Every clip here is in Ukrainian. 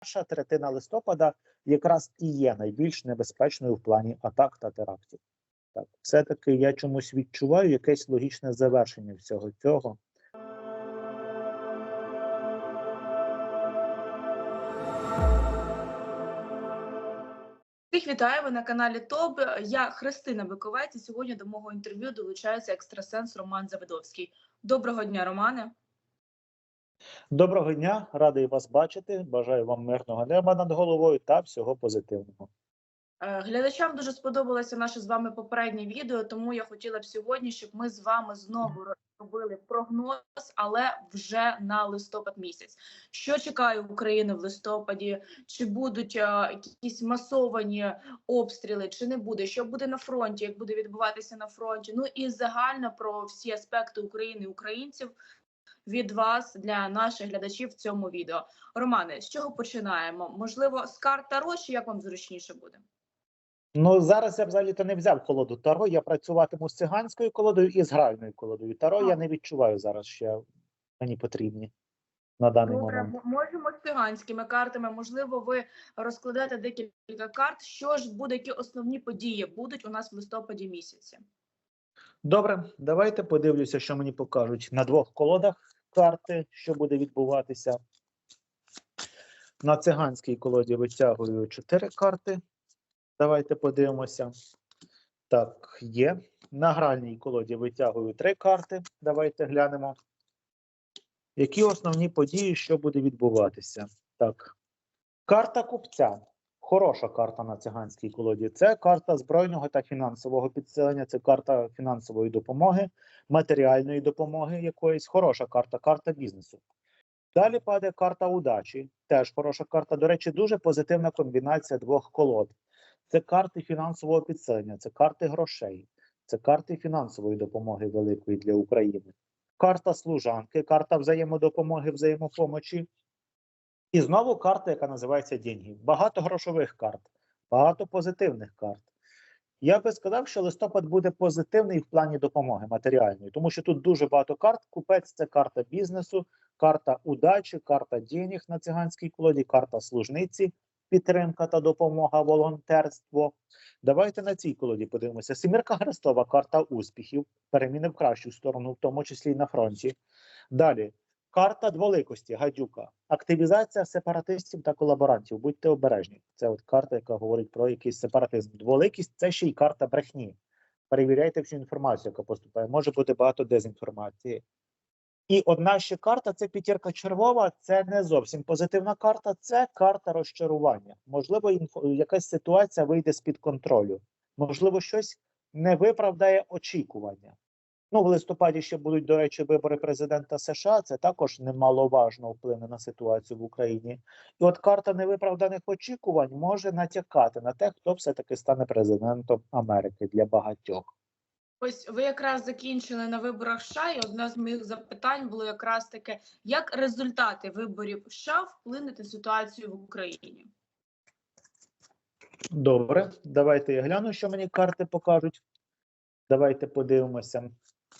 перша третина листопада якраз і є найбільш небезпечною в плані атак та терактів. Так, все-таки я чомусь відчуваю якесь логічне завершення всього цього. Всіх вітаю ви на каналі ТОБ. Я Христина Биковець. І сьогодні до мого інтерв'ю долучається екстрасенс Роман Завидовський. Доброго дня, Романе. Доброго дня, радий вас бачити. Бажаю вам мирного неба над головою та всього позитивного. Е, Глядачам дуже сподобалося наше з вами попереднє відео, тому я хотіла б сьогодні, щоб ми з вами знову робили прогноз, але вже на листопад місяць. Що чекає України в листопаді? Чи будуть е, якісь масовані обстріли, чи не буде? Що буде на фронті? Як буде відбуватися на фронті? Ну і загально про всі аспекти України і українців від вас для наших глядачів в цьому відео. Романе, з чого починаємо? Можливо, з карт Таро, чи як вам зручніше буде? Ну зараз я взагалі то не взяв колоду Таро. Я працюватиму з циганською колодою і з гральною колодою. Таро я не відчуваю зараз, що мені потрібні на даний Добре, момент. можемо з циганськими картами. Можливо, ви розкладете декілька карт. Що ж буде, які основні події будуть у нас в листопаді місяці? Добре, давайте подивлюся, що мені покажуть на двох колодах карти, що буде відбуватися. На циганській колоді витягую чотири карти. Давайте подивимося. Так, є. На гральній колоді витягую три карти. Давайте глянемо. Які основні події, що буде відбуватися? Так. Карта купця. Хороша карта на циганській колоді. Це карта збройного та фінансового підсилення, це карта фінансової допомоги, матеріальної допомоги якоїсь. Хороша карта, карта бізнесу. Далі падає карта удачі. Теж хороша карта. До речі, дуже позитивна комбінація двох колод. Це карти фінансового підсилення, це карти грошей, це карти фінансової допомоги великої для України. Карта служанки, карта взаємодопомоги, взаємопомочі. І знову карта, яка називається деньги. Багато грошових карт, багато позитивних карт. Я би сказав, що листопад буде позитивний в плані допомоги матеріальної, тому що тут дуже багато карт. Купець це карта бізнесу, карта удачі, карта денег на циганській колоді, карта служниці, підтримка та допомога, волонтерство. Давайте на цій колоді подивимося. Сімірка Хрестова, карта успіхів, переміни в кращу сторону, в тому числі і на фронті. Далі Карта дволикості, гадюка, активізація сепаратистів та колаборантів. Будьте обережні. Це от карта, яка говорить про якийсь сепаратизм. Дволикість це ще й карта брехні. Перевіряйте всю інформацію, яка поступає. Може бути багато дезінформації. І одна ще карта це п'ятірка червова. Це не зовсім позитивна карта, це карта розчарування. Можливо, інфо, якась ситуація вийде з-під контролю. Можливо, щось не виправдає очікування. Ну, в листопаді ще будуть, до речі, вибори президента США. Це також немаловажно вплине на ситуацію в Україні. І от карта невиправданих очікувань може натякати на те, хто все-таки стане президентом Америки для багатьох. Ось ви якраз закінчили на виборах США, і одне з моїх запитань було якраз таке: як результати виборів США вплинуть на ситуацію в Україні? Добре, давайте я гляну, що мені карти покажуть. Давайте подивимося,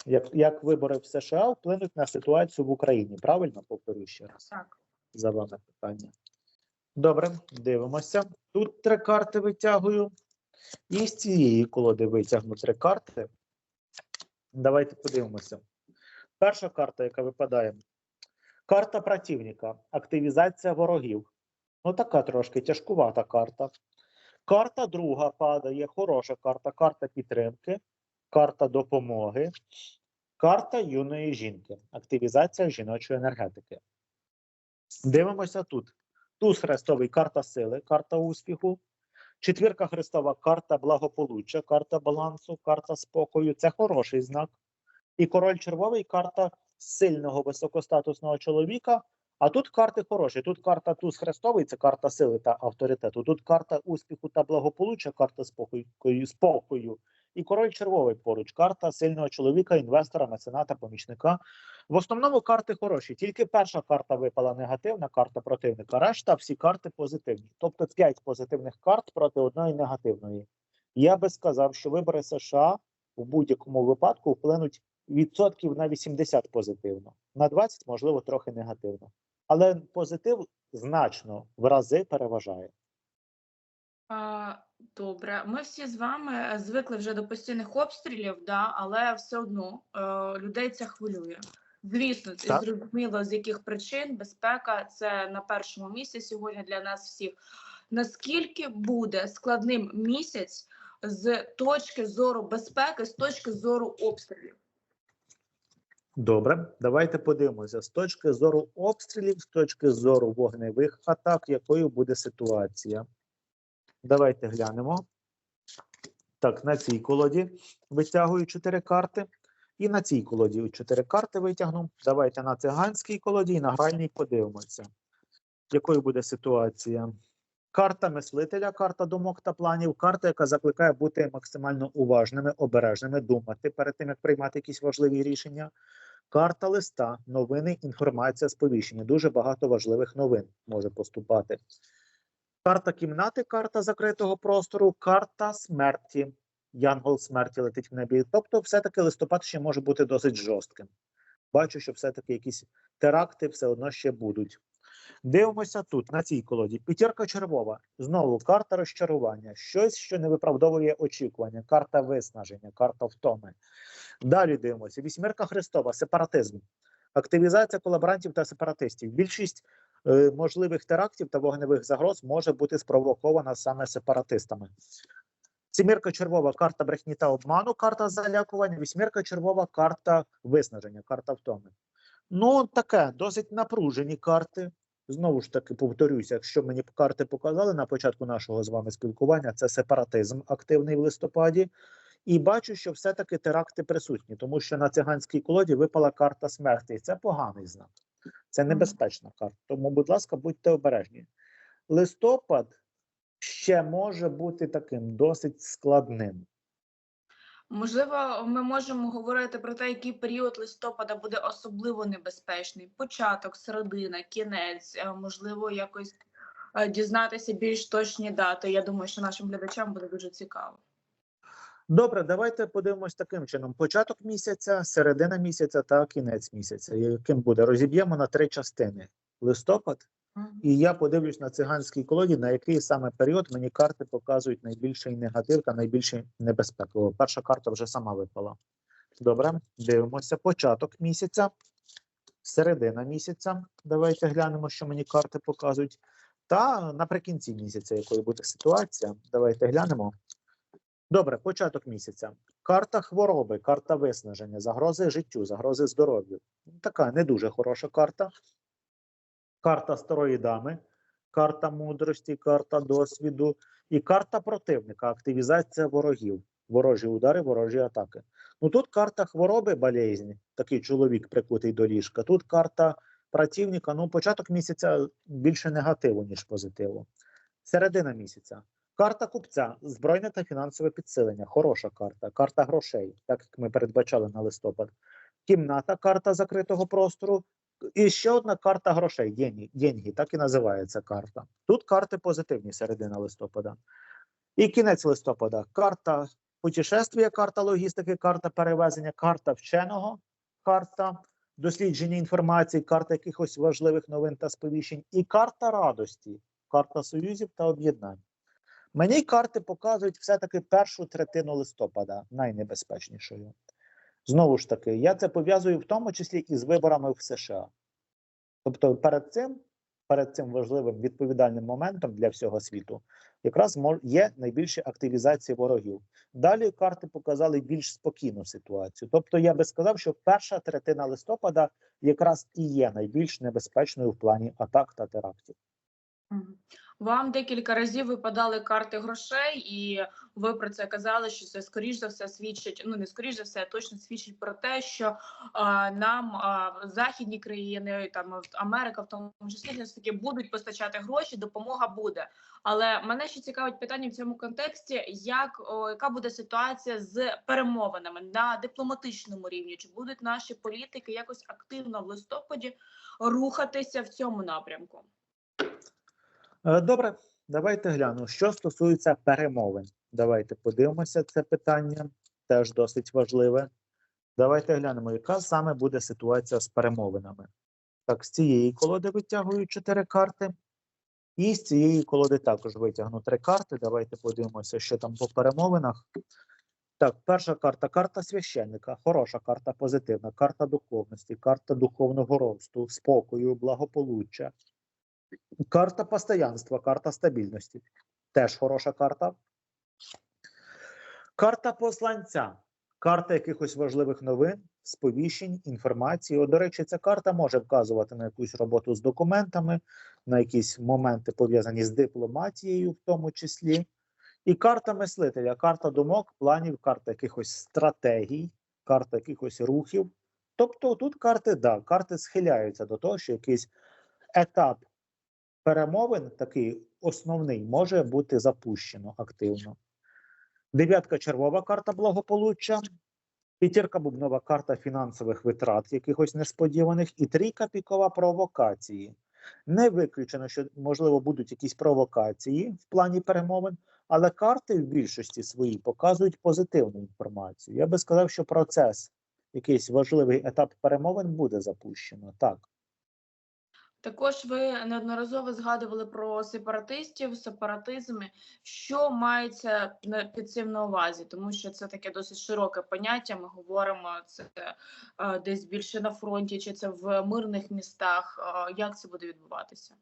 як, як вибори в США вплинуть на ситуацію в Україні. Правильно повторю ще раз. Так. за вами питання. Добре, дивимося. Тут три карти витягую. І з цієї колоди витягну три карти. Давайте подивимося. Перша карта, яка випадає. Карта противника. Активізація ворогів. Ну, така трошки тяжкувата карта. Карта друга падає. Хороша карта. Карта підтримки, карта допомоги, карта юної жінки. Активізація жіночої енергетики. Дивимося тут. Туз хрестовий карта сили, карта успіху. Четвірка хрестова карта благополуччя, карта балансу, карта спокою. Це хороший знак. І король червовий карта сильного високостатусного чоловіка. А тут карти хороші. Тут карта туз хрестовий, це карта сили та авторитету. Тут карта успіху та благополуччя, карта спокою, спокою. І король червовий поруч, карта сильного чоловіка, інвестора, мецената, помічника. В основному карти хороші. Тільки перша карта випала негативна, карта противника. Решта всі карти позитивні. Тобто 5 позитивних карт проти одної негативної. Я би сказав, що вибори США в будь-якому випадку вплинуть відсотків на 80 позитивно, на 20, можливо, трохи негативно. Але позитив значно в рази переважає. Добре, ми всі з вами е, звикли вже до постійних обстрілів, да, але все одно е, людей це хвилює. Звісно, це зрозуміло, з яких причин безпека це на першому місці сьогодні для нас всіх. Наскільки буде складним місяць з точки зору безпеки, з точки зору обстрілів? Добре, давайте подивимося з точки зору обстрілів, з точки зору вогневих атак, якою буде ситуація. Давайте глянемо. Так, на цій колоді витягую чотири карти. І на цій колоді чотири карти витягну. Давайте на циганській колоді і на гральній подивимося, якою буде ситуація. Карта мислителя, карта думок та планів, карта, яка закликає бути максимально уважними, обережними, думати перед тим, як приймати якісь важливі рішення. Карта листа, новини, інформація, сповіщення. Дуже багато важливих новин може поступати. Карта кімнати, карта закритого простору, карта смерті. Янгол смерті летить в небі. Тобто, все-таки листопад ще може бути досить жорстким. Бачу, що все-таки якісь теракти все одно ще будуть. Дивимося тут, на цій колоді. П'ятірка червова. Знову карта розчарування. Щось, що не виправдовує очікування. Карта виснаження, карта втоми. Далі дивимося. Вісьмірка Христова, сепаратизм. Активізація колаборантів та сепаратистів. Більшість можливих терактів та вогневих загроз може бути спровокована саме сепаратистами. Сімірка червова карта брехні та обману, карта залякування. Вісьмірка червова карта виснаження, карта втоми. Ну, таке, досить напружені карти. Знову ж таки, повторюся, якщо мені карти показали на початку нашого з вами спілкування, це сепаратизм активний в листопаді. І бачу, що все-таки теракти присутні, тому що на циганській колоді випала карта смерті. І це поганий знак. Це небезпечна карта. Тому, будь ласка, будьте обережні. Листопад ще може бути таким досить складним. Можливо, ми можемо говорити про те, який період листопада буде особливо небезпечний. Початок, середина, кінець, е, можливо, якось е, дізнатися більш точні дати. Я думаю, що нашим глядачам буде дуже цікаво. Добре, давайте подивимось таким чином: початок місяця, середина місяця та кінець місяця. Яким буде? Розіб'ємо на три частини: листопад, і я подивлюсь на циганській колоді, на який саме період мені карти показують найбільший негатив та найбільший небезпеку. Перша карта вже сама випала. Добре, дивимося. Початок місяця, середина місяця. Давайте глянемо, що мені карти показують. Та наприкінці місяця, якою буде ситуація. Давайте глянемо. Добре, початок місяця. Карта хвороби, карта виснаження, загрози життю, загрози здоров'ю. Така не дуже хороша карта. Карта старої дами, карта мудрості, карта досвіду і карта противника, активізація ворогів, ворожі удари, ворожі атаки. Ну тут карта хвороби, болезні, такий чоловік прикутий до ліжка. Тут карта працівника. Ну, початок місяця більше негативу, ніж позитиву. Середина місяця. Карта купця, збройне та фінансове підсилення. Хороша карта, карта грошей, так як ми передбачали на листопад. Кімната, карта закритого простору. І ще одна карта грошей. Деньги, деньги, так і називається карта. Тут карти позитивні середина листопада. І кінець листопада. Карта путешествия, карта логістики, карта перевезення, карта вченого, карта дослідження інформації, карта якихось важливих новин та сповіщень, і карта радості, карта союзів та об'єднань. Мені карти показують все-таки першу третину листопада, найнебезпечнішою. Знову ж таки, я це пов'язую в тому числі і з виборами в США. Тобто, перед цим, перед цим важливим відповідальним моментом для всього світу, якраз є найбільша активізація ворогів. Далі карти показали більш спокійну ситуацію. Тобто, я би сказав, що перша третина листопада якраз і є найбільш небезпечною в плані атак та терактів. Вам декілька разів випадали карти грошей, і ви про це казали, що це скоріш за все свідчить. Ну не скоріш за все, а точно свідчить про те, що а, нам а, західні країни, там Америка, в тому числі все таки будуть постачати гроші, допомога буде. Але мене ще цікавить питання в цьому контексті: як о, яка буде ситуація з перемовинами на дипломатичному рівні? Чи будуть наші політики якось активно в листопаді рухатися в цьому напрямку? Е, Добре, давайте гляну. Що стосується перемовин, давайте подивимося це питання, теж досить важливе. Давайте глянемо, яка саме буде ситуація з перемовинами. Так, з цієї колоди витягую чотири карти. І з цієї колоди також витягну три карти. Давайте подивимося, що там по перемовинах. Так, перша карта карта священника. Хороша карта, позитивна, карта духовності, карта духовного росту, спокою, благополуччя. Карта постоянства, карта стабільності. Теж хороша карта. Карта посланця. Карта якихось важливих новин, сповіщень, інформації. О, до речі, ця карта може вказувати на якусь роботу з документами, на якісь моменти пов'язані з дипломатією, в тому числі. І карта мислителя, карта думок, планів, карта якихось стратегій, карта якихось рухів. Тобто тут карти, да, карти схиляються до того, що якийсь етап перемовин, такий основний, може бути запущено активно. Дев'ятка червова карта благополуччя, п'ятірка бубнова карта фінансових витрат, якихось несподіваних, і трійка пікова провокації. Не виключено, що можливо будуть якісь провокації в плані перемовин, але карти в більшості своїй показують позитивну інформацію. Я би сказав, що процес, якийсь важливий етап перемовин буде запущено. Так. Також ви неодноразово згадували про сепаратистів, сепаратизм. Що мається під цим на увазі? Тому що це таке досить широке поняття. Ми говоримо це е, десь більше на фронті, чи це в мирних містах. Е, Як це буде відбуватися?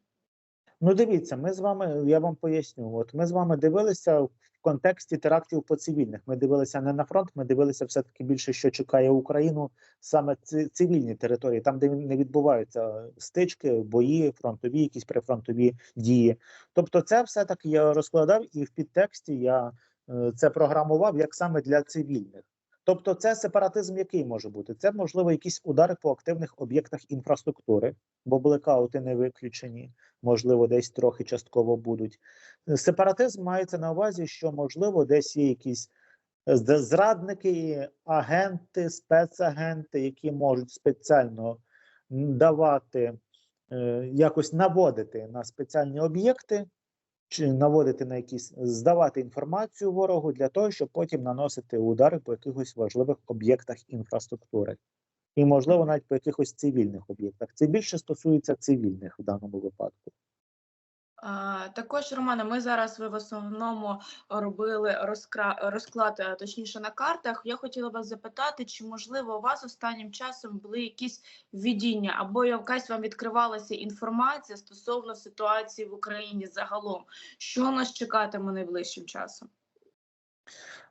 Ну, дивіться, ми з вами, я вам поясню. От ми з вами дивилися в контексті терактів по цивільних. Ми дивилися не на фронт, ми дивилися все-таки більше, що чекає Україну саме цивільні території, там, де не відбуваються стички, бої, фронтові, якісь прифронтові дії. Тобто, це все таки я розкладав, і в підтексті я е, це програмував як саме для цивільних. Тобто, це сепаратизм, який може бути? Це можливо якісь удари по активних об'єктах інфраструктури, бо блекаути не виключені можливо, десь трохи частково будуть. Сепаратизм мається на увазі, що можливо десь є якісь е, зрадники, агенти, спецагенти, які можуть спеціально давати, е, якось наводити на спеціальні об'єкти. Наводити на якісь здавати інформацію ворогу для того, щоб потім наносити удари по якихось важливих об'єктах інфраструктури, і можливо навіть по якихось цивільних об'єктах. Це більше стосується цивільних в даному випадку. Також, Романе, ми зараз ви в основному робили розклад, е, точніше на картах. Я хотіла вас запитати, чи можливо у вас останнім часом були якісь видіння або якась вам відкривалася інформація стосовно ситуації в Україні загалом, що нас чекатиме найближчим часом?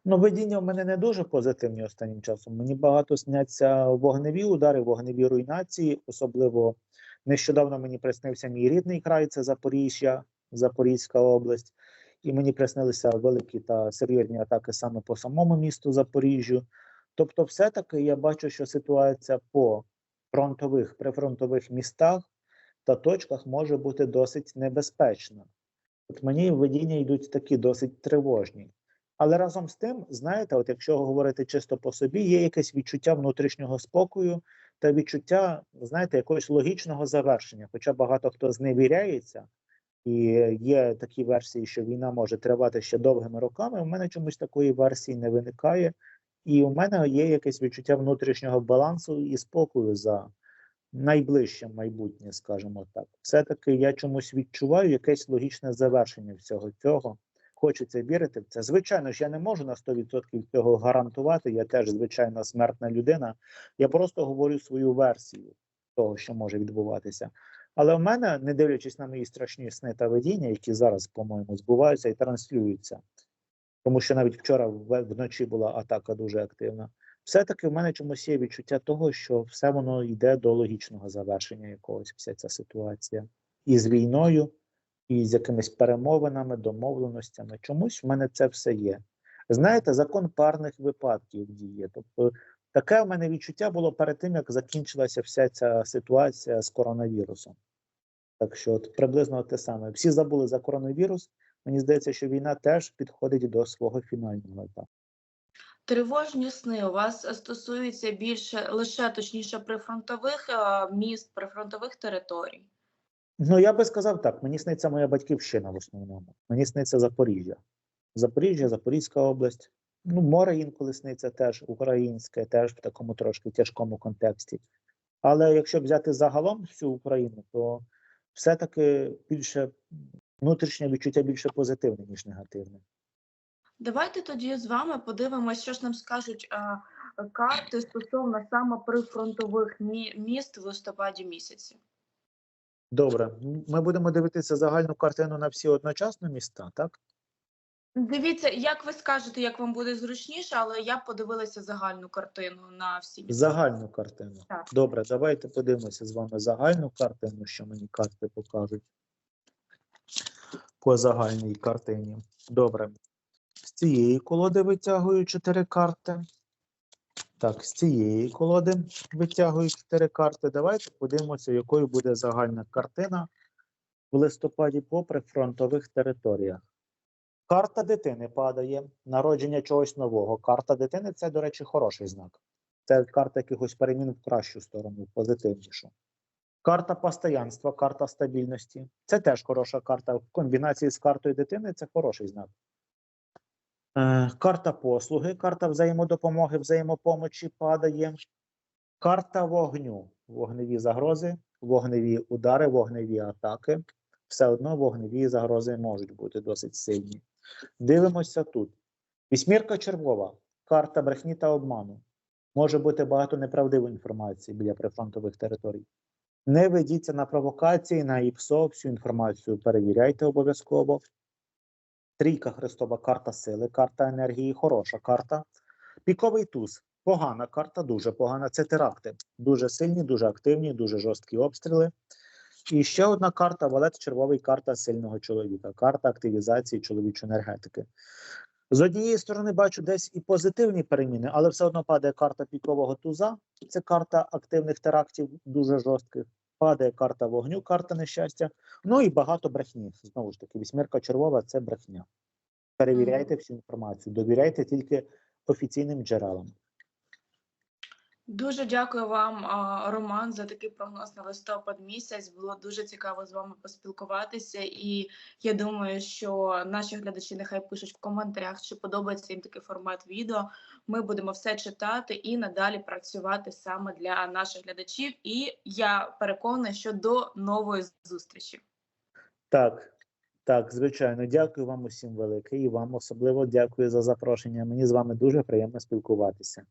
Ну, видіння в мене не дуже позитивні останнім часом. Мені багато сняться вогневі удари, вогневі руйнації. Особливо нещодавно мені приснився мій рідний край, це Запоріжжя, Запорізька область, і мені приснилися великі та серйозні атаки саме по самому місту Запоріжжю. Тобто, все-таки я бачу, що ситуація по фронтових прифронтових містах та точках може бути досить небезпечна. От мені видіння йдуть такі досить тривожні. Але разом з тим, знаєте, от якщо говорити чисто по собі, є якесь відчуття внутрішнього спокою та відчуття, знаєте, якогось логічного завершення. Хоча багато хто зневіряється, і є такі версії, що війна може тривати ще довгими роками. У мене чомусь такої версії не виникає, і у мене є якесь відчуття внутрішнього балансу і спокою за найближче майбутнє, скажімо так. Все-таки я чомусь відчуваю якесь логічне завершення всього цього хочеться вірити в це. Звичайно ж, я не можу на 100% цього гарантувати. Я теж звичайно смертна людина. Я просто говорю свою версію того, що може відбуватися. Але в мене, не дивлячись на мої страшні сни та видіння, які зараз, по-моєму, збуваються і транслюються, тому що навіть вчора вночі була атака дуже активна. Все-таки в мене чомусь є відчуття того, що все воно йде до логічного завершення якогось, вся ця ситуація. І з війною, і з якимись перемовинами, домовленостями. Чомусь в мене це все є. Знаєте, закон парних випадків діє. Тобто, таке в мене відчуття було перед тим, як закінчилася вся ця ситуація з коронавірусом. Так що, от приблизно те саме. Всі забули за коронавірус. Мені здається, що війна теж підходить до свого фінального етапу. Тривожні сни у вас стосуються більше лише точніше прифронтових міст, прифронтових територій. Ну, я би сказав так: мені сниться моя батьківщина в основному. Мені сниться Запоріжжя. Запоріжжя, Запорізька область. Ну, море інколи сниться теж українське, теж в такому трошки тяжкому контексті. Але якщо взяти загалом всю Україну, то все-таки більше внутрішнє відчуття більше позитивне, ніж негативне. Давайте тоді з вами подивимося, що ж нам скажуть а, карти стосовно саме прифронтових міст в листопаді місяці. Добре, ми будемо дивитися загальну картину на всі одночасно міста, так? Дивіться, як ви скажете, як вам буде зручніше, але я подивилася загальну картину на всі міста. Загальну картину. Так. Добре, давайте подивимося з вами загальну картину, що мені карти покажуть по загальній картині. Добре. З цієї колоди витягую чотири карти. Так, з цієї колоди витягую чотири карти. Давайте подивимося, якою буде загальна картина в листопаді по прифронтових територіях. Карта дитини падає, народження чогось нового. Карта дитини це, до речі, хороший знак. Це карта якихось перемін в кращу сторону, позитивнішу. Карта постоянства, карта стабільності. Це теж хороша карта. В комбінації з картою дитини це хороший знак. Е, карта послуги, карта взаємодопомоги, взаємопомочі падає. Карта вогню, вогневі загрози, вогневі удари, вогневі атаки. Все одно вогневі загрози можуть бути досить сильні. Дивимося тут. Вісьмірка червова, карта брехні та обману. Може бути багато неправдивої інформації біля прифронтових територій. Не ведіться на провокації, на ІПСО, всю інформацію перевіряйте обов'язково. Трійка Христова карта сили, карта енергії, хороша карта. Піковий туз погана карта, дуже погана. Це теракти. Дуже сильні, дуже активні, дуже жорсткі обстріли. І ще одна карта валет червовий карта сильного чоловіка, карта активізації чоловічої енергетики. З однієї сторони бачу десь і позитивні переміни, але все одно падає карта пікового туза. Це карта активних терактів, дуже жорстких. Падає карта вогню, карта нещастя. Ну і багато брехні. Знову ж таки, вісьмірка червова це брехня. Перевіряйте всю інформацію, довіряйте тільки офіційним джерелам. Дуже дякую вам, Роман, за такий прогноз на листопад місяць. Було дуже цікаво з вами поспілкуватися, і я думаю, що наші глядачі нехай пишуть в коментарях, чи подобається їм такий формат відео. Ми будемо все читати і надалі працювати саме для наших глядачів. І я переконана, що до нової зустрічі. Так, так, звичайно, дякую вам усім велике і вам особливо дякую за запрошення. Мені з вами дуже приємно спілкуватися.